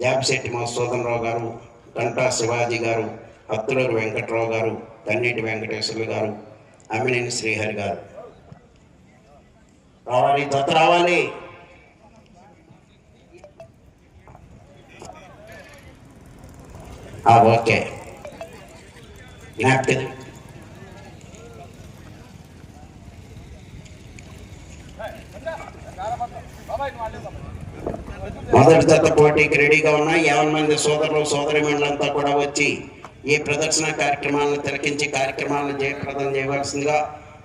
జాబిశెట్టి మధుసూదనరావు గారు గంటా శివాజీ గారు అత్తులూరు వెంకట్రావు గారు తన్నీటి వెంకటేశ్వర్లు గారు అమినేని శ్రీహరి గారు. రావాలి దత్త రావాలి. ఓకే. జ్ఞాపకం. మొదటి జత పోటీకి రెడీగా ఉన్న యాభై మంది సోదరులు సోదరి మండలంతా కూడా వచ్చి ఈ ప్రదర్శన కార్యక్రమాలను తిలకించి కార్యక్రమాలను జయప్రదం చేయవలసిందిగా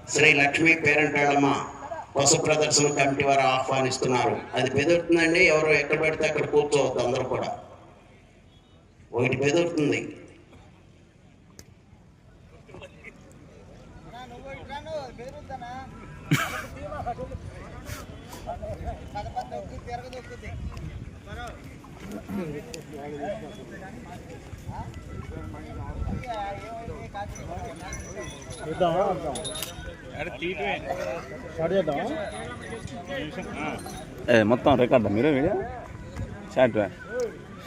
శ్రీ లక్ష్మీ పేరంటాళమ్మ పశు ప్రదర్శన కమిటీ వారు ఆహ్వానిస్తున్నారు అది బెదురుతుందండి ఎవరు ఎక్కడ పెడితే అక్కడ కూర్చోవద్దు అందరూ కూడా ఒకటి బెదురుతుంది నువ్వు మొత్తం రికార్డా మీరు వీడియో షార్ట్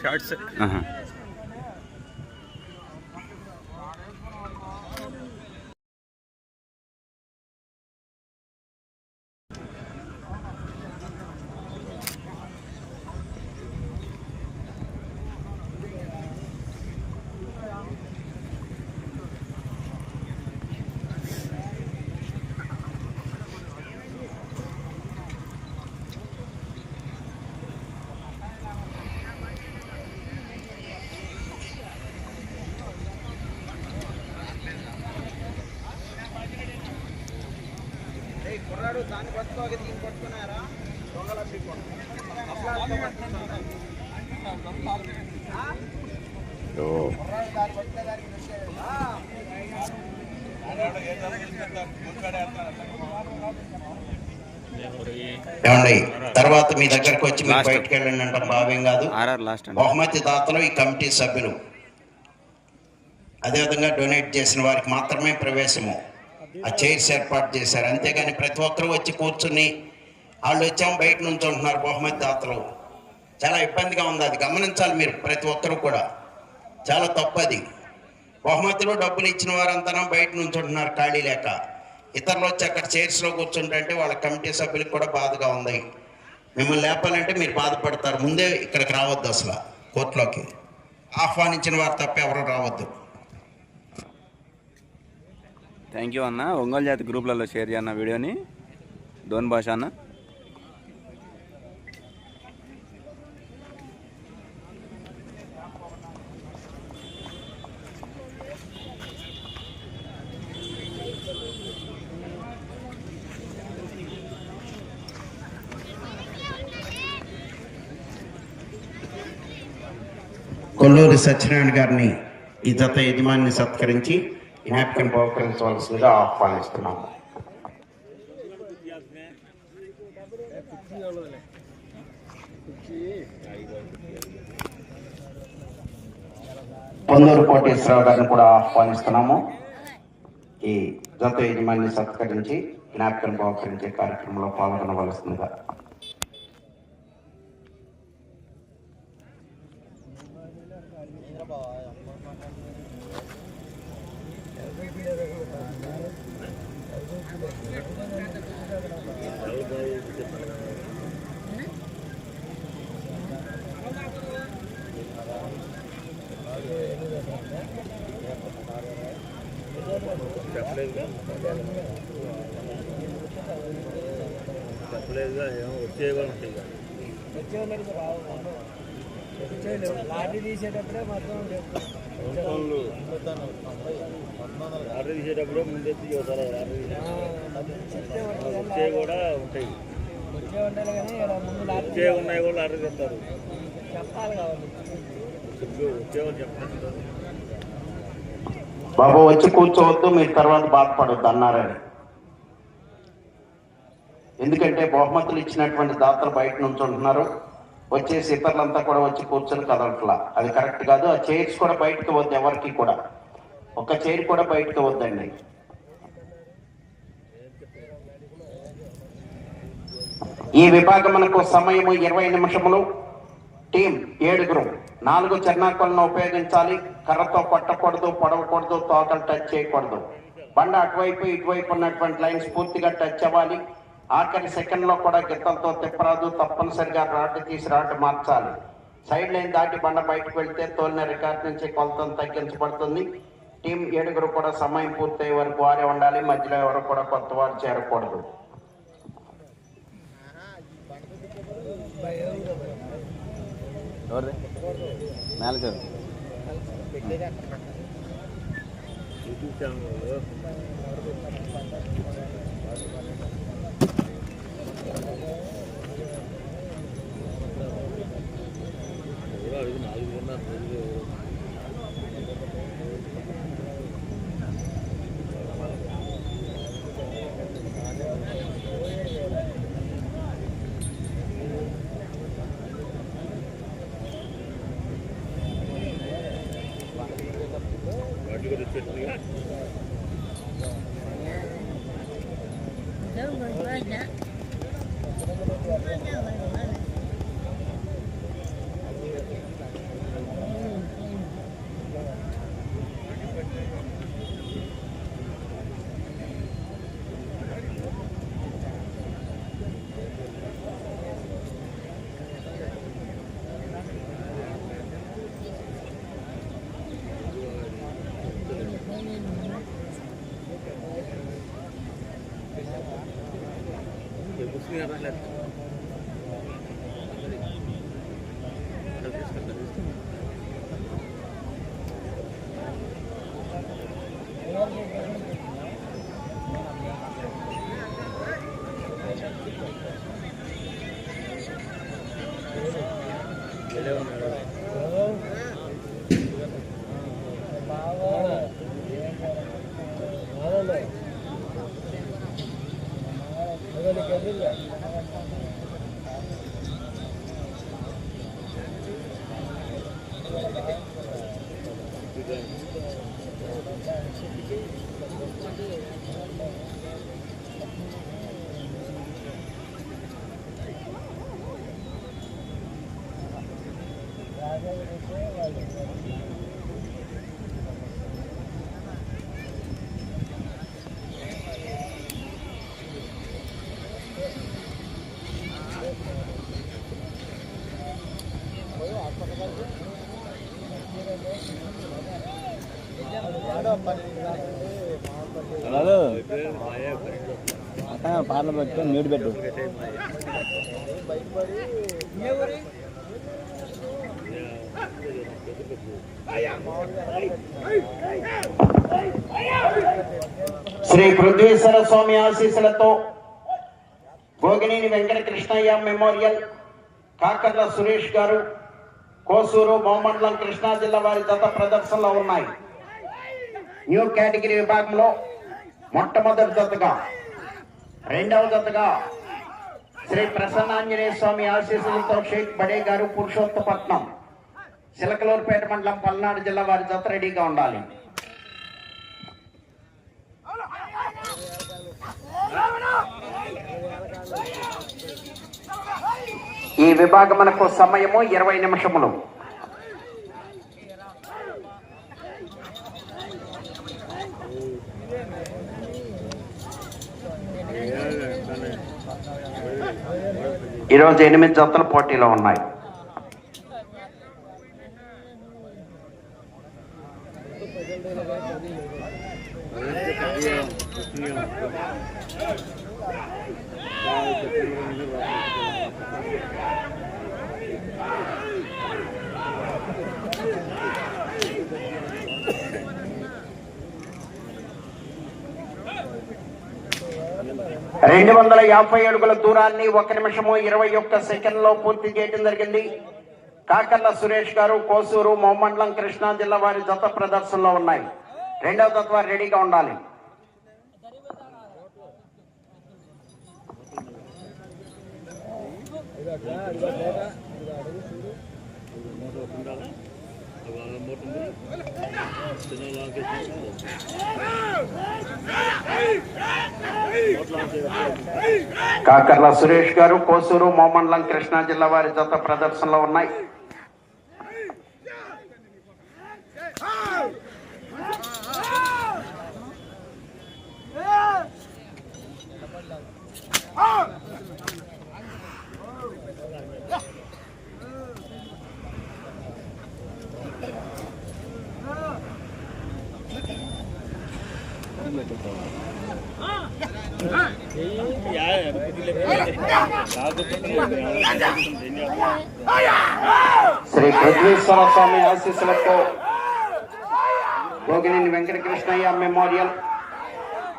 షార్ట్స్ కుర్రాడు దాన్ని దీన్ని పట్టుకున్నారా? దొంగల. ఏమండి తర్వాత మీ దగ్గరకు వచ్చి మీరు బయటకు వెళ్ళండి అంటే భావ్యం కాదు. ఆర్ఆర్ లాస్ట్ అండి. బహుమతి దాతలు ఈ కమిటీ సభ్యులు. అదేవిధంగా డొనేట్ చేసిన వారికి మాత్రమే ప్రవేశము. ఆ చైర్స్ ఏర్పాటు చేశారు. అంతేగాని ప్రతి ఒక్కరూ వచ్చి కూర్చుని వాళ్ళు వచ్చాము బయట నుంచి ఉంటున్నారు బహుమతి దాతలు. చాలా ఇబ్బందిగా ఉంది అది గమనించాలి మీరు ప్రతి ఒక్కరూ కూడా. చాలా తప్పు అది. బహుమతులు డబ్బులు ఇచ్చిన వారంతా బయట నుంచి ఉంటున్నారు ఖాళీ లేక. ఇతరులు వచ్చి అక్కడ చైర్స్లో కూర్చుంటే వాళ్ళ కమిటీ సభ్యులకు కూడా బాధగా ఉంది. మిమ్మల్ని లేపాలంటే మీరు బాధపడతారు. ముందే ఇక్కడికి రావద్దు అసలు కోర్టులోకి. ఆహ్వానించిన వారు తప్ప ఎవరు రావద్దు. థ్యాంక్ యూ అన్న. ఒంగోలు జాతి గ్రూప్లలో షేర్ చేయన్న వీడియోని. డోన్ భాష అన్న. కొల్లూరి సత్యనారాయణ గారిని ఈ జత యజమానిని సత్కరించి జ్ఞాపకం బహుకరించవలసిందిగా ఆహ్వానిస్తున్నాము పొందూరు కోటేశ్వరరావు గారిని కూడా ఆహ్వానిస్తున్నాము. ఈ జత యజమాని సత్కరించి జ్ఞాపకం బహుకరించే కార్యక్రమంలో పాల్గొనవలసిందిగా. వచ్చే కూడా ఉంటాయి. లాఠీ తీసేటప్పుడే మొత్తం ముందెత్తి వచ్చే కూడా ఉంటాయి. వచ్చే ఉన్నాయి కూడా చెప్పాలి కావాలి చెప్తారు బాబు వచ్చి కూర్చోవద్దు మీరు తర్వాత బాధపడొద్దు అన్నారని ఎందుకంటే బహుమతులు ఇచ్చినటువంటి దాతలు బయట నుంచి ఉంటున్నారు. వచ్చే ఇతరులంతా కూడా వచ్చి కూర్చొని కదలట్లా. అది కరెక్ట్ కాదు. ఆ చైర్స్ కూడా బయటకు వద్దు ఎవరికి కూడా. ఒక చైర్ కూడా బయటకు వద్దండి. ఈ విభాగమునకు సమయము ఇరవై నిమిషములు. టీం ఏడుగురు. నాలుగు చెన్నాకులను ఉపయోగించాలి. కర్రతో కొట్టకూడదు పొడవకూడదు తోకలు టచ్ చేయకూడదు. బండ అటువైపు ఇటువైపు ఉన్నటువంటి లైన్స్ పూర్తిగా టచ్ అవ్వాలి. ఆఖరి సెకండ్లో కూడా గిత్తలతో తిప్పరాదు. తప్పనిసరిగా రాడ్ తీసి రాడ్ మార్చాలి. సైడ్ లైన్ దాటి బండ బయటకు వెళ్తే తోలిన రికార్డ్ నుంచి కొలతను తగ్గించబడుతుంది. టీం ఏడుగురు కూడా సమయం పూర్తయ్యే వరకు వారే ఉండాలి. మధ్యలో ఎవరు కూడా కొత్త వారు చేరకూడదు 내가 여기 나중에 만나서 más larga. అక్క పెట్టుకొని పెట్టు. శ్రీ పృథ్వీశ్వర స్వామి ఆశీస్సులతో భోగినేని వెంకట కృష్ణయ్య మెమోరియల్ కాకర్ల సురేష్ గారు కోసూరు బొమ్మండలం కృష్ణా జిల్లా వారి జత ప్రదర్శనలో ఉన్నాయి. న్యూ కేటగిరీ విభాగంలో మొట్టమొదటి జతగా రెండవ జతగా శ్రీ ప్రసన్నాంజనేయ స్వామి ఆశీస్సులతో షేక్ బడే గారు పురుషోత్తపట్నం చిలకలూరుపేట మండలం పల్నాడు జిల్లా వారి జత రెడీగా ఉండాలి. ఈ విభాగమునకు సమయము ఇరవై నిమిషములు. ఈరోజు ఎనిమిది జతల పోటీలో ఉన్నాయి. రెండు వందల యాభై అడుగుల దూరాన్ని ఒక నిమిషము ఇరవై ఒక్క సెకండ్లో పూర్తి చేయడం జరిగింది. కాకర్ల సురేష్ గారు కోసూరు మొహమండలం కృష్ణా జిల్లా వారి జత ప్రదర్శనలో ఉన్నాయి. రెండవ తత్వ రెడీగా ఉండాలి. కాకర్ల సురేష్ గారు కోసూరు మొహమండలం కృష్ణా జిల్లా వారి జత ప్రదర్శనలో ఉన్నాయి. శ్రీ పృథ్వీశ్వర స్వామి ఆశీస్సులతో భోగినేని వెంకటకృష్ణయ్య మెమోరియల్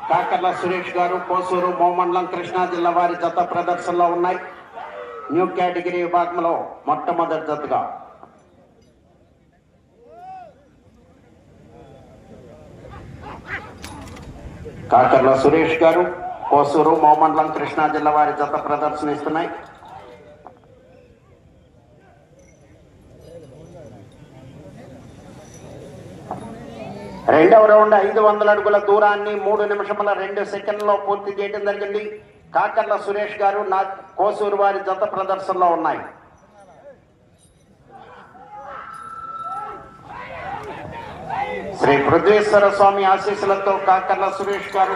కాకర్ల సురేష్ గారు కోసూరు మోమండలం కృష్ణా జిల్లా వారి జత ప్రదర్శనలో ఉన్నాయి. న్యూ కేటగిరీ విభాగంలో మొట్టమొదటి జతగా కాకర్ల సురేష్ గారు కోసూరు మోమండలం కృష్ణా జిల్లా వారి జత ప్రదర్శనిస్తున్నాయి రెండవ రౌండ్ ఐదు వందల అడుగుల దూరాన్ని మూడు నిమిషముల రెండు సెకండ్లో పూర్తి చేయడం జరిగింది. కాకర్ల సురేష్ గారు నా కోసూరు వారి జత ప్రదర్శనలో ఉన్నాయి. శ్రీ పృథ్వేశ్వర స్వామి ఆశీస్సులతో కాకర్ల సురేష్ గారు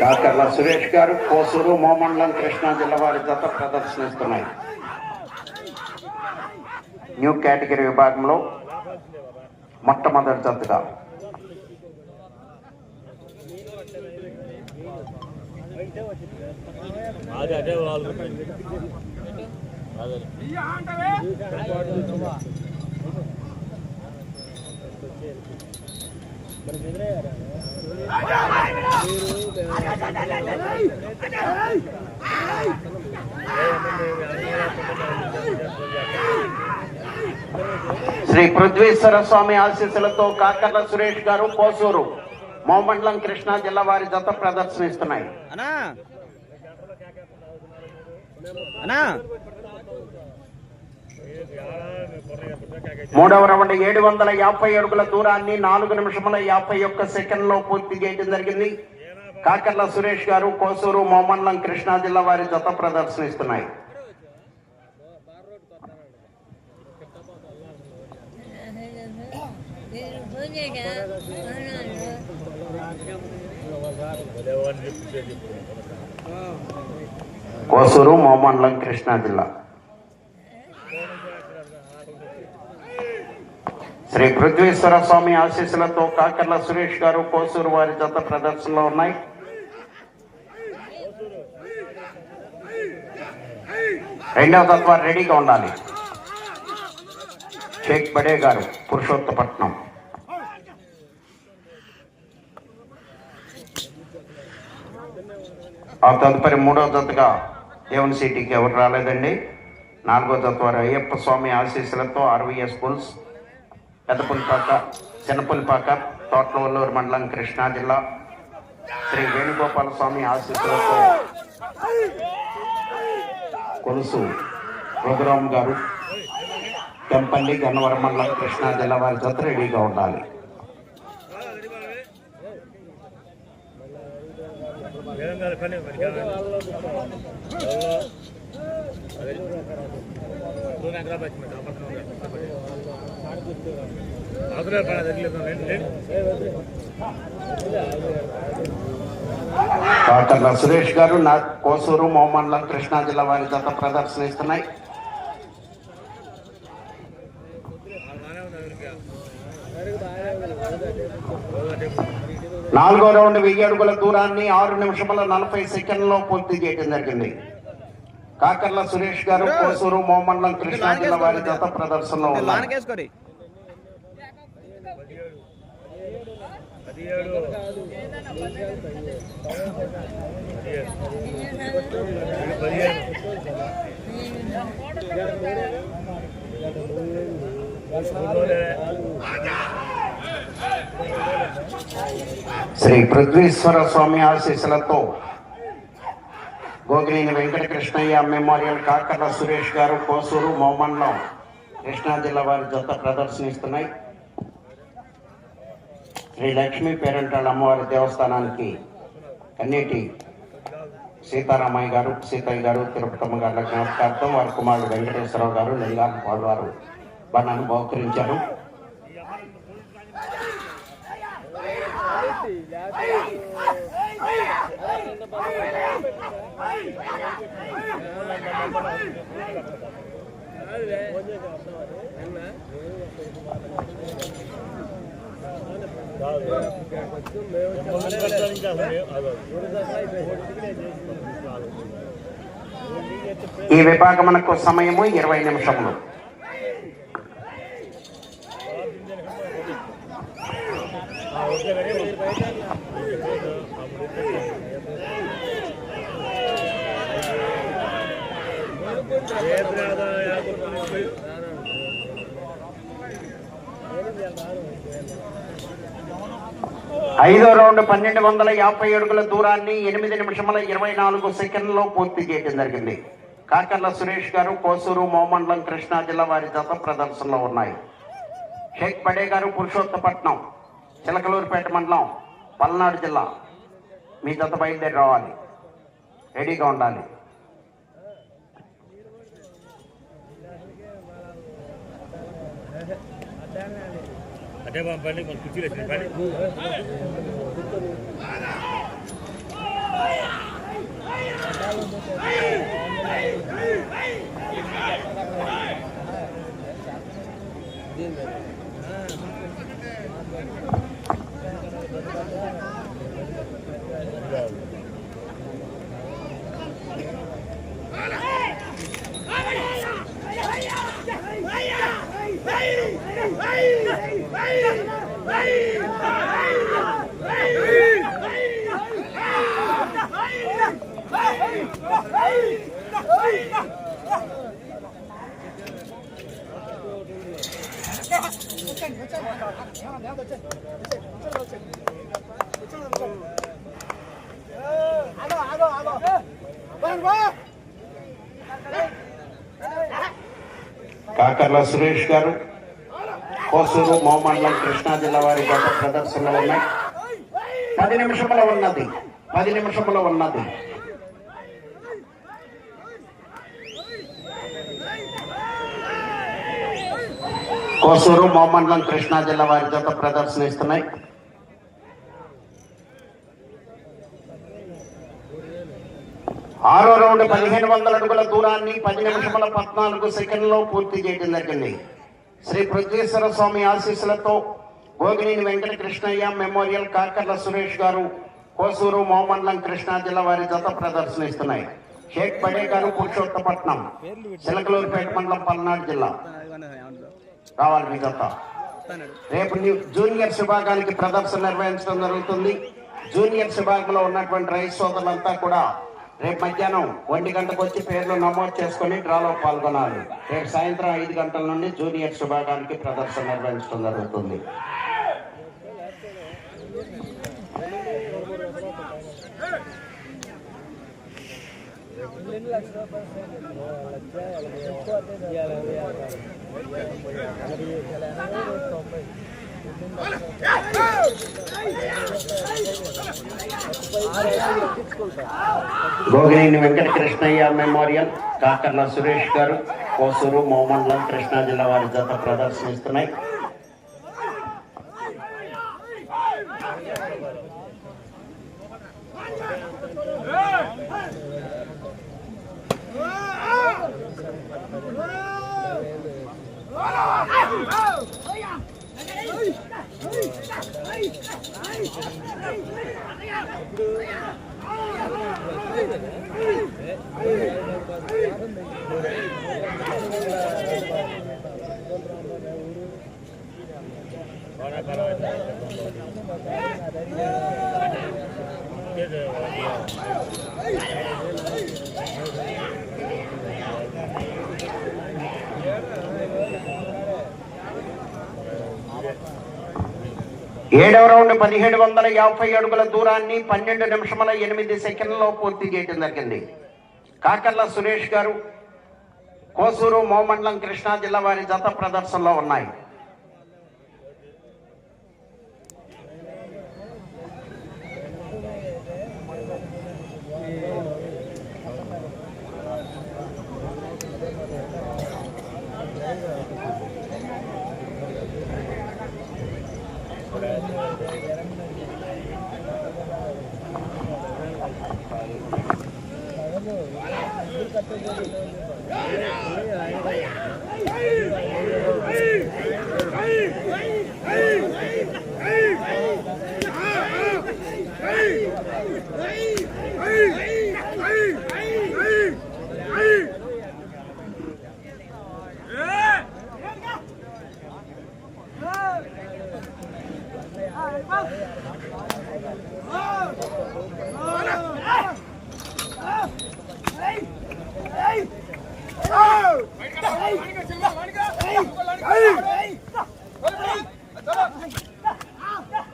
కాకర్ల సురేష్ గారు కోసూరు మోమండలం కృష్ణా జిల్లా వారి జత ప్రదర్శనిస్తున్నాయి. న్యూ కేటగిరీ విభాగంలో మొట్టమొదటి జతగా. అదే అదే వాళ్ళు. శ్రీ పృథ్వీశ్వర స్వామి ఆశీస్సులతో కాకర్ల సురేష్ గారు పోసూరు మోమండలం కృష్ణా జిల్లా వారి జత ప్రదర్శనిస్తున్నాయి. అనా అనా మూడవ రౌండ్ ఏడు వందల యాభై అడుగుల దూరాన్ని నాలుగు నిమిషముల యాభై ఒక్క సెకండ్లో పూర్తి చేయడం జరిగింది. కాకర్ల సురేష్ గారు కోసూరు మోమన్లం కృష్ణా జిల్లా వారి జత ప్రదర్శనిస్తున్నాయి. కోసూరు మోమన్లం కృష్ణా జిల్లా. శ్రీ పృథ్వీశ్వర స్వామి ఆశీస్సులతో కాకర్ల సురేష్ గారు కోసూరు వారి జత ప్రదర్శనలో ఉన్నాయి. రెండవ తత్వ రెడీగా ఉండాలి. షేక్ బడే గారు పురుషోత్తపట్నం. ఆ తదుపరి మూడవ జతగా దేవుని సిటీకి ఎవరు రాలేదండి? నాలుగో తత్వారు అయ్యప్ప స్వామి ఆశీస్సులతో ఆర్వీఎస్ స్కూల్స్ పెద్దపుల్పాక చిన్నపుల్పాక తోటలవల్లూరు మండలం కృష్ణా జిల్లా శ్రీ వేణుగోపాల స్వామి ఆశీస్సులతో కొలుసు రఘురామ్ గారు తెంపల్లి గన్నవరం మండలం కృష్ణా జిల్లా వారి చేత రెడీగా ఉండాలి. పని డాక్టర్ సురేష్ గారు నా కోసూరు మోమండలం కృష్ణా జిల్లా వారి జత ప్రదర్శన ఇస్తున్నాయి. నాలుగో రౌండ్ వెయ్యి అడుగుల దూరాన్ని ఆరు నిమిషముల నలభై సెకండ్లో పూర్తి చేయడం జరిగింది. కాకర్ల సురేష్ గారు కోసూరు మోమండలం కృష్ణా జిల్లా వారి జత ప్రదర్శనలో ఉన్నారు శ్రీ పృథ్వీశ్వర స్వామి ఆశీస్సులతో గోగినేని వెంకటకృష్ణయ్య మెమోరియల్ కాకర్ల సురేష్ గారు కోసూరు మోమన్లం కృష్ణా జిల్లా వారి జత ప్రదర్శనిస్తున్నాయి. శ్రీ లక్ష్మీ పేరంటాళ్ళ అమ్మవారి దేవస్థానానికి కన్నీటి సీతారామయ్య గారు సీతయ్య గారు తిరుపతమ్మ గారి జ్ఞాపకార్థం వారి కుమారుడు వెంకటేశ్వరరావు గారు లింగాల పాడువారు బండను బహుకరించారు. ఈ విభాగమునకు సమయము ఇరవై నిమిషములు. ఐదో రౌండ్ పన్నెండు వందల యాభై అడుగుల దూరాన్ని ఎనిమిది నిమిషముల ఇరవై నాలుగు సెకండ్లో పూర్తి చేయడం జరిగింది. కాకర్ల సురేష్ గారు కోసూరు మోమండలం కృష్ణా జిల్లా వారి జత ప్రదర్శనలో ఉన్నాయి. షేక్ పడే గారు పురుషోత్తపట్నం చిలకలూరుపేట మండలం పల్నాడు జిల్లా. మీ జత బయలుదేరి రావాలి. రెడీగా ఉండాలి. అదే పంపండి మన కుర్చీలు వచ్చినాయి పని కాకర్ల సురేష్ గారు కోసూరు మోమండలం కృష్ణా జిల్లా వారి గత ప్రదర్శనలో ఉన్నాయి. పది నిమిషంలో ఉన్నది పది నిమిషంలో ఉన్నది. కోసూరు మోమండలం కృష్ణా జిల్లా వారి జత ప్రదర్శన ఇస్తున్నాయి ఆరో రౌండ్ పదిహేను వందల అడుగుల దూరాన్ని పది నిమిషముల పద్నాలుగు సెకండ్లో పూర్తి చేయడం జరిగింది. శ్రీ పృథ్వీశ్వర స్వామి ఆశీస్సులతో గోగినేని వెంకట కృష్ణయ్య మెమోరియల్ కాకర్ల సురేష్ గారు కోసూరు మోమండలం కృష్ణా జిల్లా వారి జత ప్రదర్శన ఇస్తున్నాయి షేక్ పడే గారు పురుషోత్తపట్నం చిలకలూరుపేట మండలం పల్నాడు జిల్లా. రావాలి మీ జత రేపు న్యూ- జూనియర్స్ విభాగానికి ప్రదర్శన నిర్వహించడం జరుగుతుంది. జూనియర్స్ విభాగంలో ఉన్నటువంటి రైతు సోదరులంతా కూడా రేపు మధ్యాహ్నం ఒంటి గంటకు వచ్చి పేర్లు నమోదు చేసుకుని డ్రాలో పాల్గొనాలి. రేపు సాయంత్రం ఐదు గంటల నుండి జూనియర్స్ విభాగానికి ప్రదర్శన నిర్వహించడం జరుగుతుంది. భోగినేని వెంకట కృష్ణయ్య మెమోరియల్ కాకర్ల సురేష్ గారు కోసూరు మోమండలం కృష్ణా జిల్లా వారి జత ప్రదర్శిస్తున్నాయి ఏడవ రౌండ్ పదిహేడు వందల యాభై అడుగుల దూరాన్ని పన్నెండు నిమిషముల ఎనిమిది సెకండ్లో పూర్తి చేయడం జరిగింది. కాకర్ల సురేష్ గారు కోసూరు మోమండలం కృష్ణా జిల్లా వారి జత ప్రదర్శనలో ఉన్నాయి.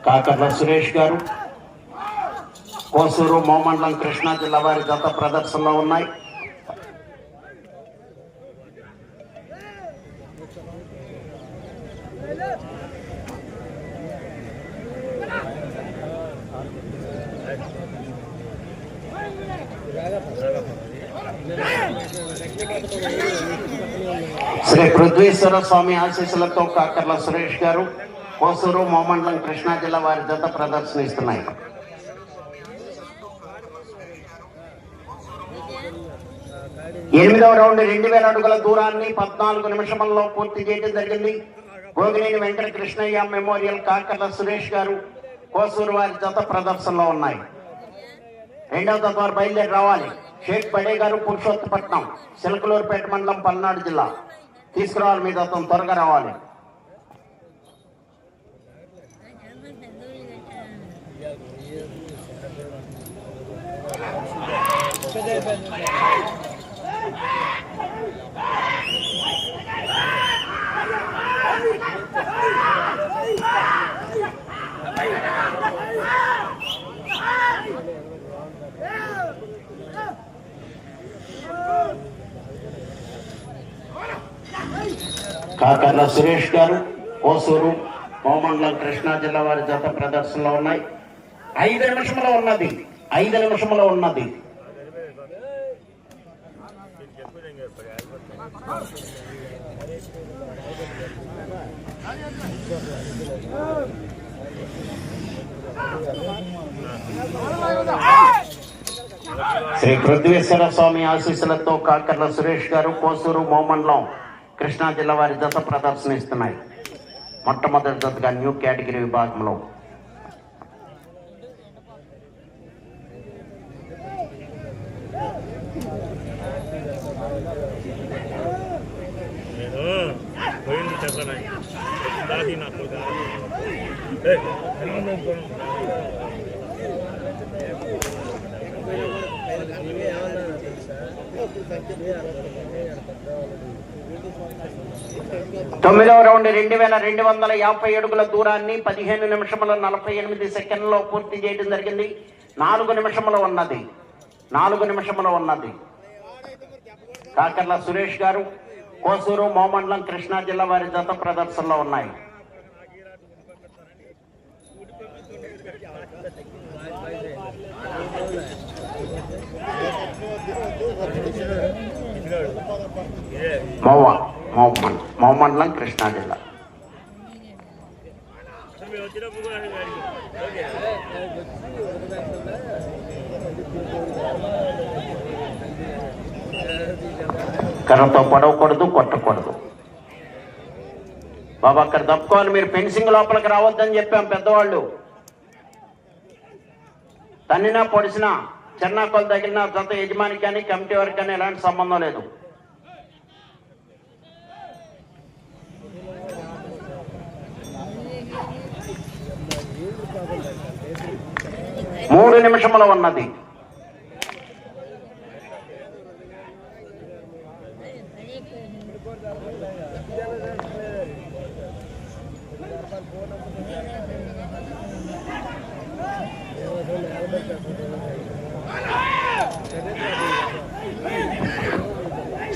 కాకర్ల సురేష్ గారు కోసూరు మోమండలం కృష్ణా జిల్లా వారి గత ప్రదర్శనలో ఉన్నాయి శ్రీ పృథ్వీశ్వర స్వామి ఆశీస్సులతో కాకర్ల సురేష్ గారు కోసూరు మోమండలం కృష్ణా జిల్లా వారి జత ప్రదర్శనిస్తున్నాయి. ఎనిమిదవ రౌండ్ రెండు వేల అడుగుల దూరాన్ని పద్నాలుగు నిమిషంలో పూర్తి చేయడం జరిగింది. గోగినేని వెంకట కృష్ణయ్య మెమోరియల్ కాకర్ల సురేష్ గారు కోసూరు వారి జత ప్రదర్శనలో ఉన్నాయి. రెండవ జత వారు బయలుదేరి రావాలి. షేక్ బడే గారు పురుషోత్తపట్నం సిలకలూరుపేట మండలం పల్నాడు జిల్లా. తీసుకురావాలి మీ దత్తం త్వరగా రావాలి కాకర్ల సురేష్ గారు కోసూరు కోమండలం కృష్ణా జిల్లా వారి జత ప్రదర్శనలో ఉన్నాయి. ఐదు నిమిషంలో ఉన్నది. ఐదు నిమిషంలో ఉన్నది. శ్రీ పృథ్వేశ్వర స్వామి ఆశీస్సులతో కాకర్ల సురేష్ గారు కోసూరు మోమండలం కృష్ణా జిల్లా వారి దశ ప్రదర్శన ఇస్తున్నాయి. మొట్టమొదటి దశగా న్యూ కేటగిరీ విభాగంలో. నేను పోయింది చెప్పనా తొమ్మిదవ రౌండ్ రెండు వేల రెండు వందల యాభై అడుగుల దూరాన్ని పదిహేను నిమిషముల నలభై ఎనిమిది సెకండ్లో పూర్తి చేయడం జరిగింది. నాలుగు నిమిషములు ఉన్నది. నాలుగు నిమిషములు ఉన్నది. కాకర్ల సురేష్ గారు కోసూరు మోమండలం కృష్ణా జిల్లా వారి జత ప్రదర్శనలో ఉన్నాయి. మోవ మోమన్ మోమండలం కృష్ణా జిల్లా కర్రతో పడవకూడదు కొట్టకూడదు బాబా అక్కడ తప్పుకోవాలి మీరు ఫెన్సింగ్ లోపలికి రావద్దని చెప్పాం పెద్దవాళ్ళు. తన్నినా పొడిసినా చిన్న కొలు తగిలినా సొంత యజమానికి కానీ కమిటీ వారికి కానీ ఎలాంటి సంబంధం లేదు. మూడు నిమిషముల ఉన్నది.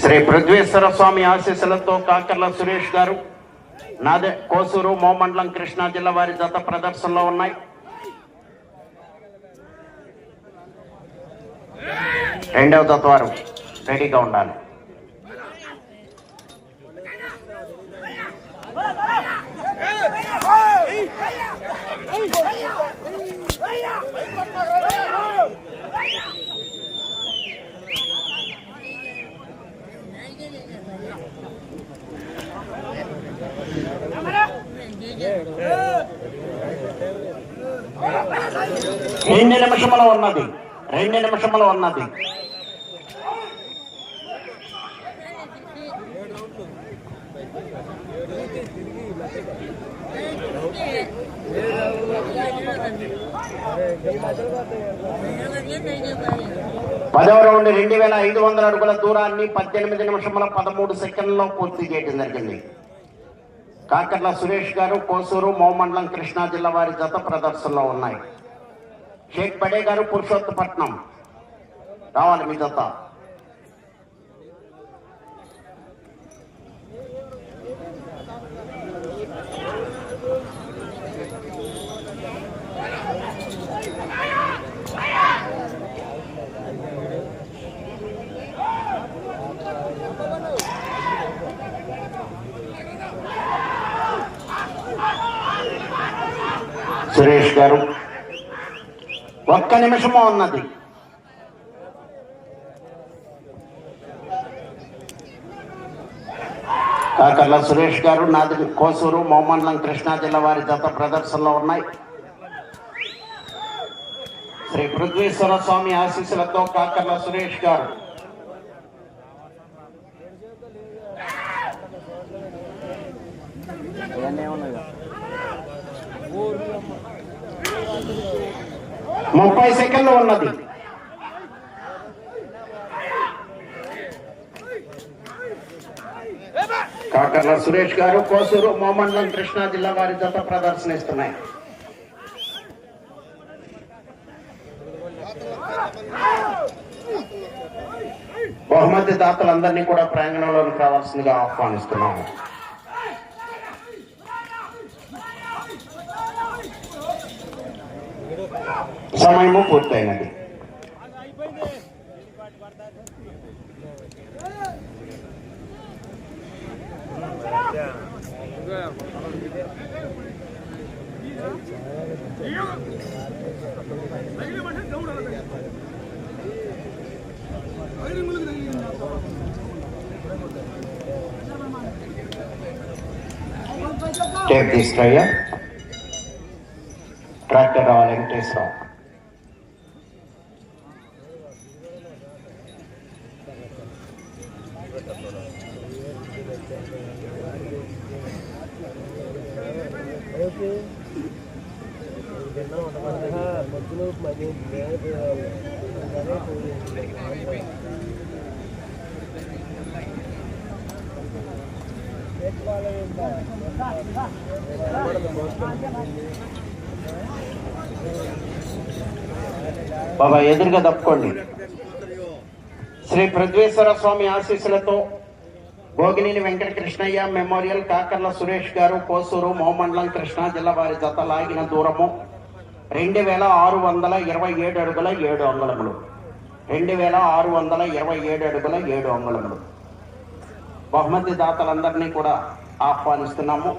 శ్రీ పృథ్వేశ్వర స్వామి ఆశీస్సులతో కాకర్ల సురేష్ గారు నాదే కోసూరు మోమండలం కృష్ణా జిల్లా వారి జత ప్రదర్శనలో ఉన్నాయి. రెండవ తత్వారం. రెడీగా ఉండాలి. రెండు నిమిషములు ఉన్నది. రెండు నిమిషములు ఉన్నది. పదవ రౌండ్ రెండు వేల ఐదు వందల అడుగుల దూరాన్ని పద్దెనిమిది నిమిషముల పదమూడు సెకండ్లలో పూర్తి చేయడం జరిగింది. కాకర్ల సురేష్ గారు కోసూరు మోమండలం కృష్ణా జిల్లా వారి జత ప్రదర్శనలో ఉన్నాయి. షేక్ పడే గారు పురుషోత్తపట్నం. రావాలి మీ జత సురేష్ గారు. ఒక్క నిమిషము ఉన్నది. కాకర్ల సురేష్ గారు నాది కోసూరు మోమండలం కృష్ణా జిల్లా వారి జత ప్రదర్శనలో ఉన్నాయి. శ్రీ పృథ్వీశ్వర స్వామి ఆశీస్సులతో కాకర్ల సురేష్ గారు. ముప్పై సెకండ్లు ఉన్నది. కాకర్ల సురేష్ గారు కోసూరు మోమండలం కృష్ణా జిల్లా వారి జత ప్రదర్శనిస్తున్నాయి. బహుమతి దాతలందరినీ కూడా ప్రాంగణంలోకి రావాల్సిందిగా ఆహ్వానిస్తున్నాము. సమయము పూర్తయినది. టేప్ తీసుకురయ్యా ట్రాక్టర్ రావాలి వెంకటేశ్వరరావు బాబా ఎదురుగా తప్పుకోండి. శ్రీ పృథ్వేశ్వర స్వామి ఆశీస్సులతో భోగినేని వెంకట కృష్ణయ్య మెమోరియల్ కాకర్ల సురేష్ గారు కోసూరు మోమండలం కృష్ణా జిల్లా వారి జత లాగిన దూరము రెండు వేల ఆరు వందల ఇరవై ఏడు అడుగుల ఏడు అంగుళములు. రెండు వేల ఆరు వందల ఇరవై ఏడు అడుగుల ఏడు అంగుళములు. బహుమతి దాతలందరినీ కూడా ఆహ్వానిస్తున్నాము.